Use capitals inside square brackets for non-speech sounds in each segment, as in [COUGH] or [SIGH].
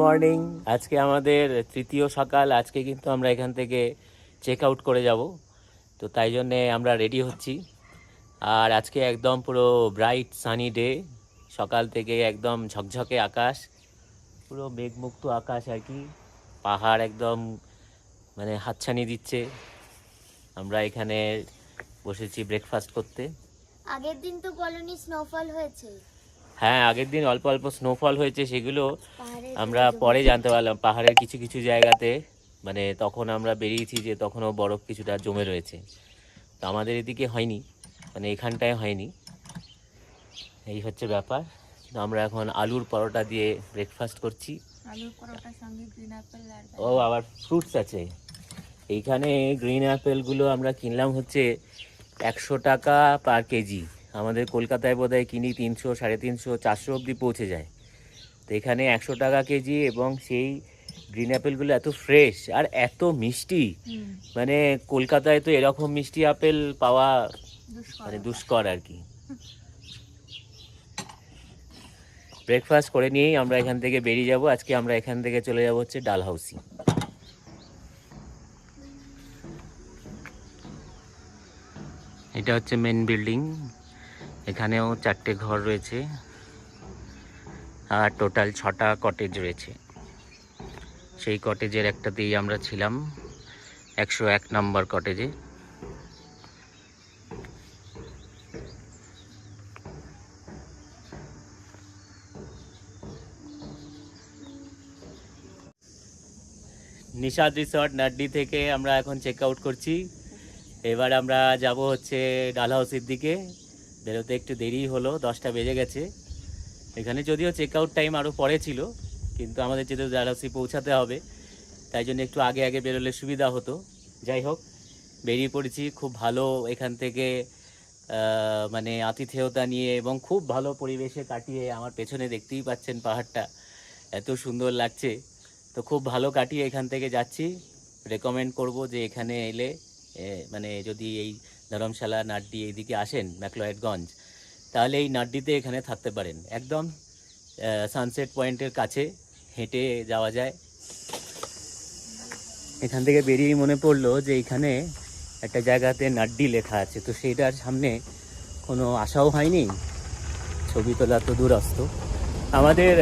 Morning আজকে আমাদের তৃতীয় সকাল আজকে কিন্তু আমরা এখান থেকে চেক আউট করে যাব। তো তাই জন্যে আমরা রেডি হচ্ছি। আর আজকে একদম পুরো ব্রাইট সানি ডে সকাল থেকে একদম ঝকঝকে আকাশ পুরো মেঘমুক্ত আকাশ আর কি। পাহাড় একদম মানে হাতছানি দিচ্ছে। আমরা এখানে বসেছি ব্রেকফাস্ট করতে। আগের দিন তো কলোনি স্নোফল হয়েছে। হ্যাঁ আগের দিন অল্প অল্প স্নোফল হয়েছে সেগুলো আমরা পরে জানতে পারলাম। পাহাড়ের কিছু কিছু জায়গাতে মানে তখন আমরা বেরিয়েছি যে তখনও বরফ কিছুটা জমে রয়েছে। তো আমাদের এদিকে হয়নি মানে এখানটায় হয়নি। এই হচ্ছে ব্যাপার। তো আমরা এখন আলুর পরোটা দিয়ে ব্রেকফাস্ট করছি। ও আবার ফ্রুটস আছে। এইখানে গ্রিন অ্যাপেলগুলো আমরা কিনলাম হচ্ছে একশো টাকা পার কেজি। আমাদের কলকাতায় বোধহয় কিনি তিনশো সাড়ে তিনশো চারশো অবধি পৌঁছে যায়। তো এখানে একশো টাকা কেজি এবং সেই গ্রিন অ্যাপেলগুলো এত ফ্রেশ আর এত মিষ্টি। মানে কলকাতায় তো এরকম মিষ্টি আপেল পাওয়া মানে দুষ্কর আর কি। ব্রেকফাস্ট করে নিয়েই আমরা এখান থেকে বেরিয়ে যাব। আজকে আমরা এখান থেকে চলে যাব হচ্ছে ডাল হাউসি এটা হচ্ছে মেন বিল্ডিং এখানেও চারটে ঘর রয়েছে আর টোটাল ছটা কটেজ রয়েছে। সেই কটেজের একটাতেই আমরা ছিলাম একশো এক নম্বর কটেজে নিশাদ রিসর্ট নাড্ডি থেকে আমরা এখন চেক আউট করছি। এবার আমরা যাব হচ্ছে ডাল হাউসের দিকে। বেরোতে একটু দেরি হলো, দশটা বেজে গেছে। এখানে যদিও চেক আউট টাইম আরও পরে ছিল, কিন্তু আমাদের ডাল হাউসে পৌঁছাতে হবে, তাই জন্য একটু আগে আগে বেরোলে সুবিধা হতো। যাই হোক, বেরিয়ে পড়েছি, খুব ভালো এখান থেকে মানে আতিথেয়তা নিয়ে এবং খুব ভালো পরিবেশে কাটিয়ে আমার পেছনে দেখতেই পাচ্ছেন পাহাড়টা, এত সুন্দর লাগছে। তো খুব ভালো কাটিয়ে এখান থেকে যাচ্ছি। রেকমেন্ড করব যে এখানে এলে মানে যদি এই ধরমশালা নাড্ডি এইদিকে আসেন, ম্যাকলয়েডগঞ্জ। তাহলে এই নাড্ডিতে এখানে থাকতে পারেন। একদম সানসেট পয়েন্টের কাছে হেঁটে যাওয়া যায়। এখান থেকে বেরিয়েই মনে পড়ল যে এখানে একটা জায়গাতে নাড্ডি লেখা আছে। তো সেইটার সামনে কোনো আশাও হয়নি। ছবি তোলা তো দূরস্থ আমাদের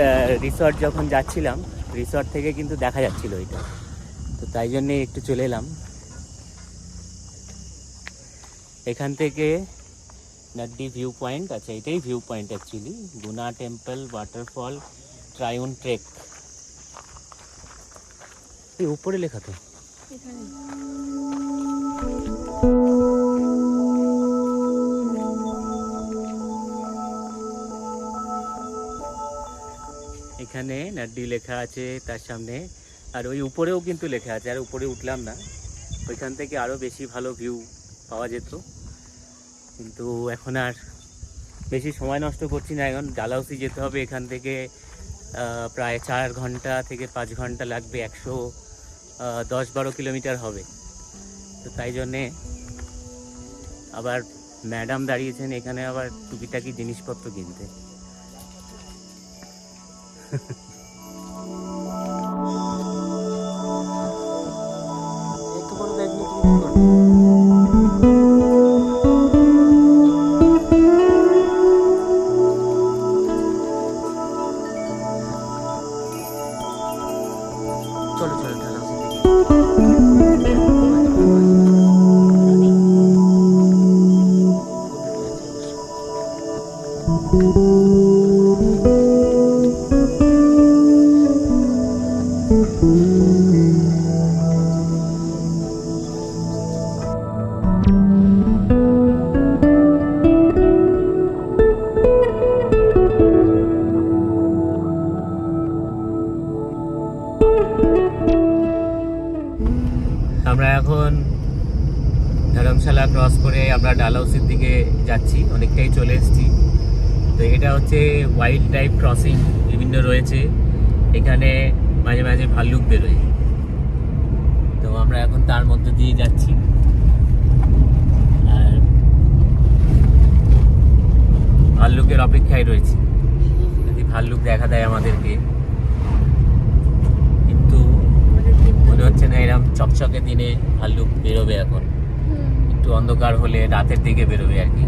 রিসর্ট যখন যাচ্ছিলাম রিসর্ট থেকে কিন্তু দেখা যাচ্ছিল এটা। তো তাই জন্যে একটু চলে এলাম। এখান থেকে নাড্ডি ভিউ পয়েন্ট আচ্ছা এটাই view point actually Guna temple waterfall Tryon trek এই উপরে লেখা তো। এখানে নাড্ডি লেখা আছে তার সামনে, আর ওই উপরেও কিন্তু লেখা আছে, আর উপরে উঠলাম না। ওইখান থেকে আরও বেশি ভালো ভিউ পাওয়া যেত। কিন্তু এখন আর বেশি সময় নষ্ট করছি না। এখন ডালাউসি যেতে হবে এখান থেকে প্রায় চার ঘণ্টা থেকে পাঁচ ঘণ্টা লাগবে, একশো দশ বারো কিলোমিটার হবে। তো তাই জন্যে আবার ম্যাডাম দাঁড়িয়েছেন, এখানে আবার টুকিটাকি জিনিসপত্র কিনতে। [LAUGHS] এত বড় ক্রসের দিকে যাচ্ছি, অনেকটাই চলে এসেছি। তো এটা হচ্ছে ওয়াইল্ড টাইপ ক্রসিং বিভিন্ন রয়েছে। এখানে মাঝে মাঝে ভাল্লুক বেরোয়। তো আমরা এখন তার মধ্যে দিয়ে যাচ্ছি। আর ভাল্লুকের অপেক্ষায় রয়েছি। যদি ভাল্লুক দেখা দেয় আমাদেরকে। কিন্তু মনে হচ্ছে না এরকম চকচকে দিনে ভাল্লুক বেরোবে এখন। একটু অন্ধকার হলে রাতের দিকে বেরোবে আর কি।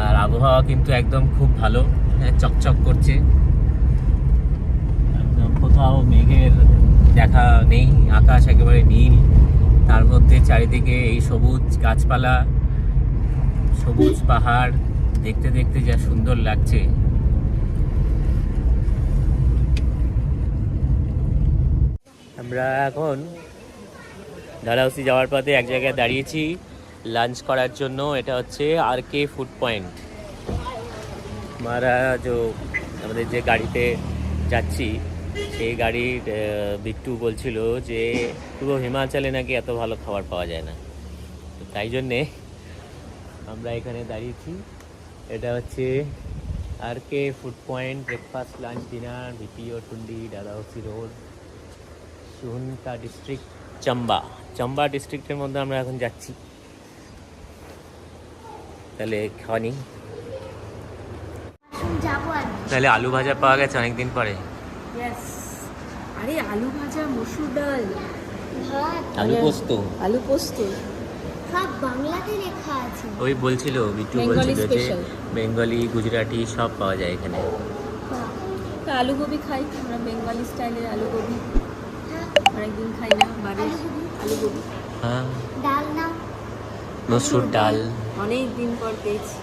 আর আবহাওয়া কিন্তু একদম খুব ভালো হ্যাঁ, চকচক করছে। কোথাও মেঘের দেখা নেই আকাশ একেবারে নীল। তার মধ্যে চারিদিকে এই সবুজ গাছপালা সবুজ পাহাড় দেখতে দেখতে যা সুন্দর লাগছে। আমরা এখন ডালহাউসি যাওয়ার পথে এক জায়গায় দাঁড়িয়েছি। লাঞ্চ করার জন্য এটা হচ্ছে আর কে ফুড পয়েন্ট। মারা যে আমাদের যে গাড়িতে যাচ্ছি, সেই গাড়ির বিট্টু বলছিল যে পুরো হিমাচলে নাকি এত ভালো খাবার পাওয়া যায় না। তো তাই জন্যে আমরা এখানে দাঁড়িয়েছি। এটা হচ্ছে R K food point, breakfast, lunch, dinner, VPO, Tundi Dalhousie road সুহনকা district, Chamba. Chamba ডিস্ট্রিক্টের মধ্যে আমরা এখন যাচ্ছি। তাহলে খাওয়া নিই। তাহলে আলু ভাজা পাওয়া গেছে অনেকদিন পরে। আরে আলু ভাজা মসুর ডাল। আলু পোস্ত। আলু পোস্ত। বাংলাতে লেখা আছে। ওই বলছিল বিট্টু বলছিল যে বেঙ্গলি গুজরাটি সব পাওয়া যায় এখানে। তা আলু গোবি খাই আমরা বেঙ্গলি স্টাইলের আলু গোবি হ্যাঁ, অনেকদিন খাই না বাড়ির। হ্যাঁ। ডাল মসুর ডাল। অনেক দিন পর পেয়েছি।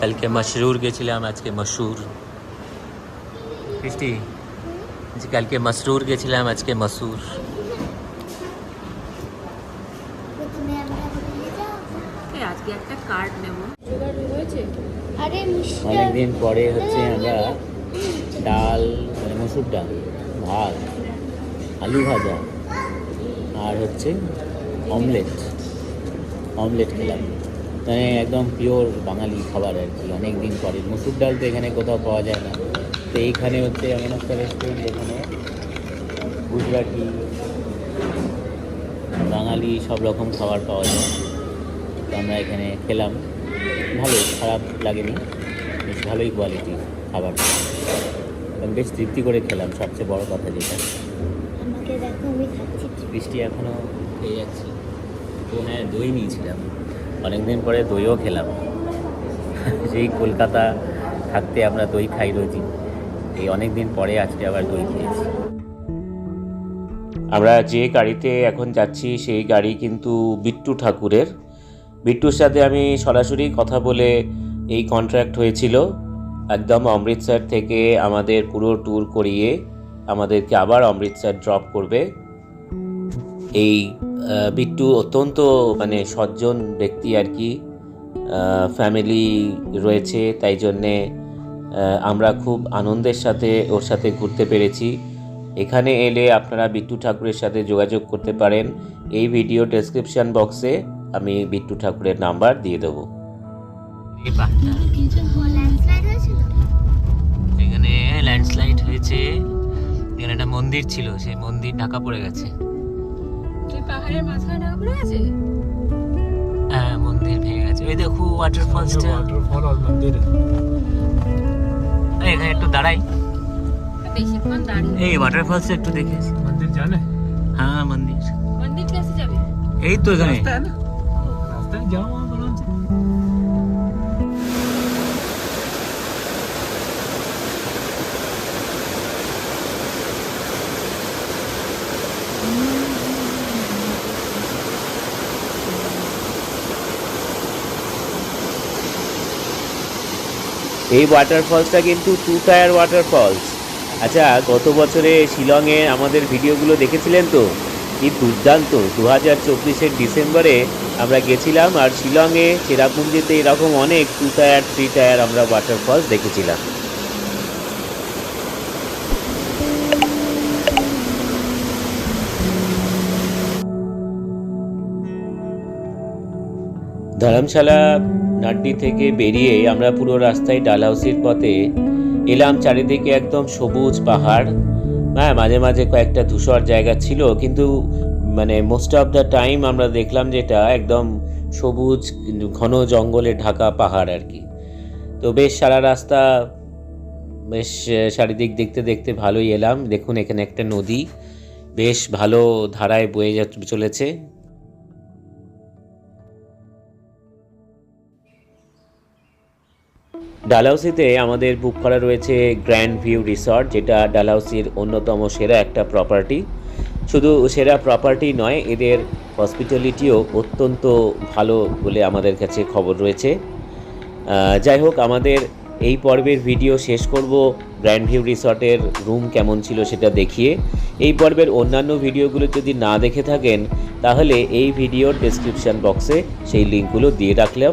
কালকে মশরুর গেছিলাম আজকে মসুর। বৃষ্টি যে কালকে মসরুর গেছিলাম আজকে মসুর। আজকে একটা কার্ড নেব। অনেকদিন পরে হচ্ছে আমরা ডাল মানে মসুর ডাল ভাত আলু ভাজা। আর হচ্ছে অমলেট অমলেট খেলাম। মানে একদম পিওর বাঙালি খাবার আর কি অনেক দিন পরে। মসুর ডাল তো এখানে কোথাও পাওয়া যায় না। তো এইখানে হচ্ছে এমন একটা রেস্টুরেন্ট যেখানে গুজরাটি, বাঙালি সব রকম খাবার পাওয়া যায়। তো আমরা এখানে খেলাম। ভালো, খারাপ লাগেনি। বেশ ভালোই কোয়ালিটি খাবার। বেশ তৃপ্তি করে খেলাম। সবচেয়ে বড় কথা যেটা। বৃষ্টি এখনও খেয়ে যাচ্ছি। তো হ্যাঁ দই নিয়েছিলাম। অনেকদিন পরে দইও খেলাম। সেই কলকাতা থাকতে আমরা দই খাই রোজই। এই অনেক দিন পরে আজকে আবার দই খেয়েছি। আমরা যে গাড়িতে এখন যাচ্ছি, সেই গাড়ি কিন্তু বিট্টু ঠাকুরের। বিট্টুর সাথে আমি সরাসরি কথা বলে এই কন্ট্রাক্ট হয়েছিল। একদম অমৃতসর থেকে আমাদের পুরো ট্যুর করিয়ে আমাদেরকে আবার অমৃতসর ড্রপ করবে। এই বিট্টু অত্যন্ত মানে সজ্জন ব্যক্তি আর কি। ফ্যামিলি রয়েছে, তাই জন্যে আমরা খুব আনন্দের সাথে ওর সাথে ঘুরতে পেরেছি। এখানে এলে আপনারা বিট্টু ঠাকুরের সাথে যোগাযোগ করতে পারেন। এই ভিডিও ডেসক্রিপশন বক্সে আমি বিট্টু ঠাকুরের নাম্বার দিয়ে দেবো। এখানে ল্যান্ডস্লাইড হয়েছে। এখানে একটা মন্দির ছিল, সেই মন্দির ঢাকা পড়ে গেছে। হ্যাঁ মন্দির ভেঙে গেছে। ওই দেখো ওয়াটারফলসটা ওয়াটারফল মন্দির। এখানে একটু দাঁড়াই। বেশিক্ষণ দাঁড়িয়ে এই একটু দেখে। মন্দির জানে? হ্যাঁ মন্দির। এই তো এখানে। রাস্তায় যাওয়া এই ওয়াটারফলসটা কিন্তু টু টায়ার ওয়াটারফলস আচ্ছা গত বছরে শিলংয়ে আমাদের ভিডিওগুলো দেখেছিলেন তো? কি দুর্দান্ত দু হাজার চব্বিশের ডিসেম্বরে আমরা গেছিলাম আর শিলংয়ে, চেরাপুঞ্জিতে এরকম অনেক টু টায়ার থ্রি টায়ার আমরা ওয়াটারফলস দেখেছিলাম। ধর্মশালা নাড্ডি থেকে বেরিয়ে আমরা পুরো রাস্তায় ডালহাউসির পথে এলাম চারিদিকে একদম সবুজ পাহাড়। হ্যাঁ মাঝে মাঝে কয়েকটা ধূসর জায়গা ছিল, কিন্তু মানে মোস্ট অফ দ্য টাইম আমরা দেখলাম যেটা একদম সবুজ, ঘন জঙ্গলে ঢাকা পাহাড় আর কি। তো বেশ সারা রাস্তা, বেশ চারিদিক দেখতে দেখতে ভালোই এলাম। দেখুন, এখানে একটা নদী, বেশ ভালো ধারায় বয়ে চলেছে। ডালহাউসিতে আমাদের বুক করা রয়েছে গ্র্যান্ড ভিউ রিসর্ট যেটা ডালহাউসির অন্যতম সেরা একটা প্রপার্টি শুধু সেরা প্রপার্টি নয়, এদের হসপিটালিটিও অত্যন্ত ভালো বলে আমাদের কাছে খবর রয়েছে। যাই হোক, আমাদের এই পর্বের ভিডিও শেষ করব। গ্র্যান্ড ভিউ রিসর্টের রুম কেমন ছিল সেটা দেখিয়ে। এই পর্বের অন্যান্য ভিডিওগুলো যদি না দেখে থাকেন, তাহলে এই ভিডিওর ডেসক্রিপশন বক্সে সেই লিঙ্কগুলো দিয়ে রাখলাম।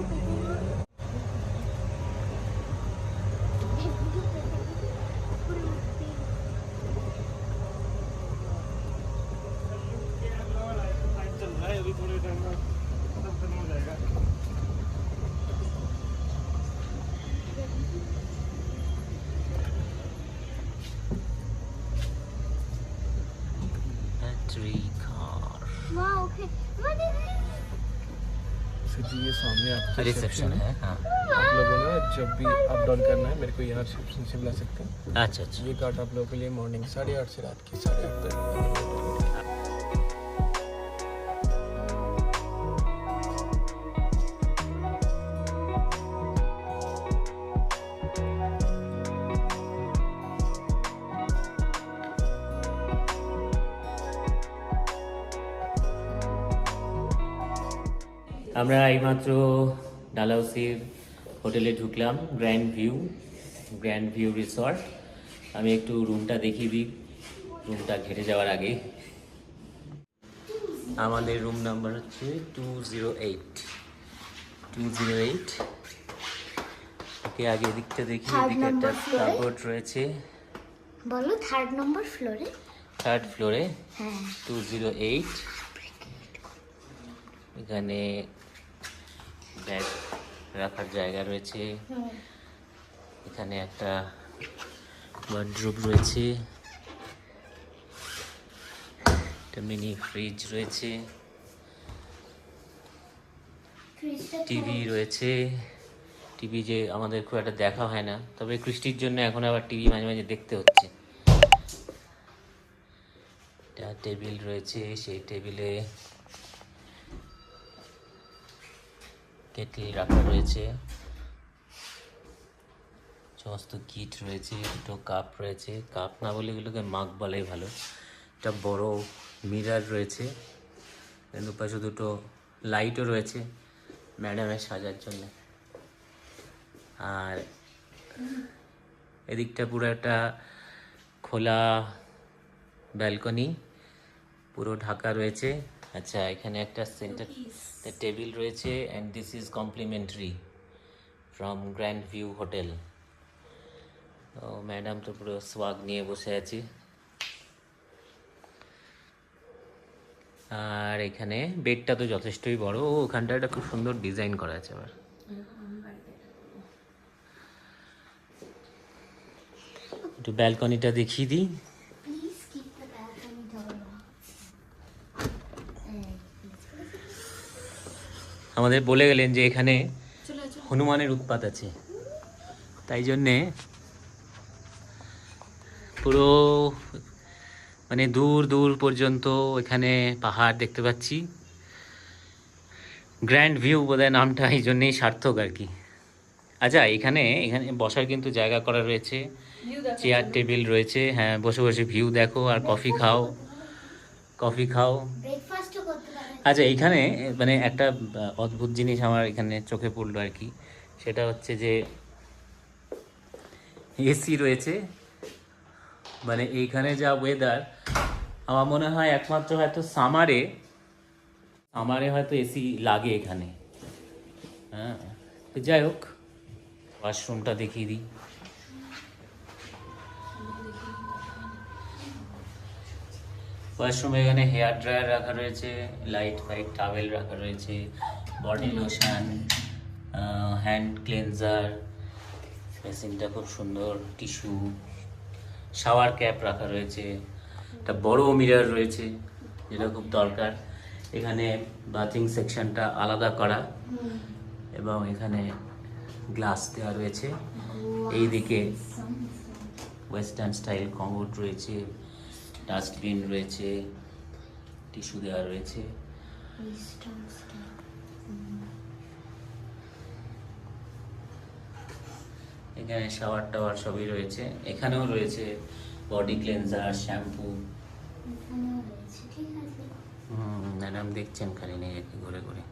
रिसेप्शन है। हाँ आप लोगों ने जब भी अप डाउन करना है मेरे को यहाँ रिसेप्शन से बुला सकते हैं। अच्छा अच्छा। ये कार्ड आप लोगों के लिए मॉर्निंग साढ़े आठ से रात के साढ़े आठ तक। আমরা এইমাত্র ডালাউসির হোটেলে ঢুকলাম grand view grand view resort আমি একটু রুমটা দেখিয়ে দিই রুমটা ঘেটে যাওয়ার আগে। আমাদের রুম নাম্বার হচ্ছে two zero eight two zero eight okay আগে এদিকটা দেখি এদিকে একটা? কাপড় রয়েছে। বলো থার্ড নম্বর ফ্লোরে থার্ড ফ্লোরে হ্যাঁ। টু জিরো এইট এখানে ব্যাগ রাখার জায়গা রয়েছে। এখানে একটা ওয়ার্ড্রোব রয়েছে। একটা মিনি ফ্রিজ রয়েছে। টিভি রয়েছে। টিভি যে আমাদের খুব একটা দেখা হয় না। তবে কৃষ্টির জন্য এখন আবার টিভি মাঝে মাঝে দেখতে হচ্ছে। টেবিল রয়েছে সেই টেবিলে কেটলি রাখা রয়েছে। সমস্ত কিট রয়েছে, দুটো কাপ রয়েছে। কাপ না বলে এগুলোকে মাগ বলাই ভালো। একটা বড় মিরার রয়েছে। দুপাশে দুটো লাইটও রয়েছে ম্যাডামের সাজার জন্য। আর এদিকটা পুরো একটা খোলা ব্যালকনি, পুরো ঢাকা রয়েছে। আচ্ছা এখানে একটা সেন্টার টেবিল রয়েছে and this is complimentary from grand view hotel তো ম্যাডাম তো পুরো সোয়াগ নিয়ে বসে আছে। আর এখানে বেডটা তো যথেষ্টই বড়। ও ওখানটা একটা খুব সুন্দর ডিজাইন করা আছে আবার। একটু ব্যালকনিটা দেখিয়ে দিই please keep the balcony door আমাদের বলে গেলেন যে এখানে হনুমানের উৎপাত আছে। তাই জন্যে পুরো মানে দূর দূর পর্যন্ত এখানে পাহাড় দেখতে পাচ্ছি। গ্র্যান্ড ভিউ বোধহয় নামটা এই জন্যেই সার্থক আর কি। আচ্ছা এখানে এখানে বসার কিন্তু জায়গা করা রয়েছে। চেয়ার টেবিল রয়েছে। হ্যাঁ বসে বসে ভিউ দেখো আর কফি খাও। কফি খাও। আচ্ছা এইখানে মানে একটা অদ্ভুত জিনিস আমার এখানে চোখে পড়ল আর কি। সেটা হচ্ছে যে, এসি রয়েছে। মানে এইখানে যা ওয়েদার আমার মনে হয় একমাত্র হয়তো সামারে সামারে হয়তো এসি লাগে এখানে। হ্যাঁ যাই হোক ওয়াশরুমটা দেখিয়ে দিই। ওয়াশরুমে এখানে হেয়ার ড্রায়ার রাখা রয়েছে লাইট ফাইট টাওয়েল রাখা রয়েছে বডি লোশন হ্যান্ড ক্লেনজার মেশিনটা খুব সুন্দর টিস্যু শাওয়ার ক্যাপ রাখা রয়েছে একটা বড় মিরার রয়েছে যেটা খুব দরকার। এখানে বাথিং সেকশনটা আলাদা করা এবং এখানে গ্লাস দেওয়া রয়েছে। এইদিকে ওয়েস্টার্ন স্টাইল কমোড রয়েছে। ডাস্টবিন রয়েছে টিস্যু দেওয়া রয়েছে। এখানে শাওয়ার টাওয়ার সবই রয়েছে। এখানেও রয়েছে বডি ক্লেনজার শ্যাম্পু। ম্যাডাম দেখছেন খালি নিজেকে ঘুরে ঘুরে।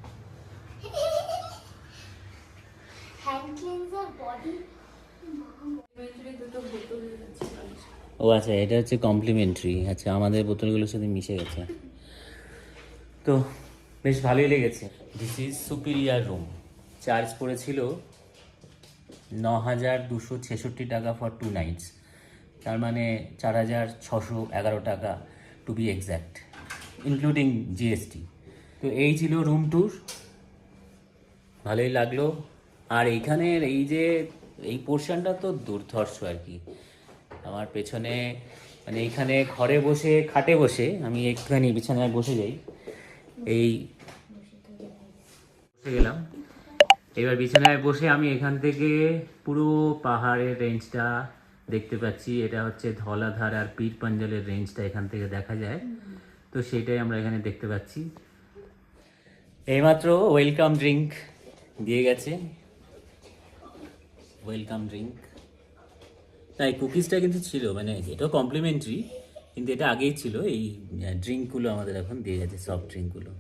Hand cleanser body. দুটো বোতল আছে। ও আচ্ছা এটা হচ্ছে কমপ্লিমেন্টারি আচ্ছা আমাদের বোতলগুলোর সাথে মিশে গেছে। তো বেশ ভালোই লেগেছে। This is superior room charge পড়েছিল ন হাজার দুশো ছেষট্টি টাকা ফর টু নাইটস তার মানে চার হাজার ছশো এগারো টাকা to be exact including GST তো এই ছিল রুম ট্যুর ভালোই লাগল। আর এইখানের এই যে এই পোর্শনটা তো দুর্ধর্ষ আর কি। আমার পেছনে মানে এইখানে ঘরে বসে, খাটে বসে আমি একটুখানি বিছানায় বসে যাই। এই বসে গেলাম। এবার বিছানায় বসে আমি এখান থেকে পুরো পাহাড়ের রেঞ্জটা দেখতে পাচ্ছি। এটা হচ্ছে ধলাধার আর পীর পাঞ্জালের রেঞ্জটা এখান থেকে দেখা যায়। তো সেটাই আমরা এখানে দেখতে পাচ্ছি। এইমাত্র ওয়েলকাম ড্রিঙ্ক দিয়ে গেছে। ওয়েলকাম ড্রিঙ্ক তাই কুকিজটা কিন্তু ছিল মানে এটাও কমপ্লিমেন্টারি কিন্তু এটা আগেই ছিল। এই ড্রিঙ্কগুলো আমাদের এখন দিয়ে গেছে সফট ড্রিঙ্কগুলো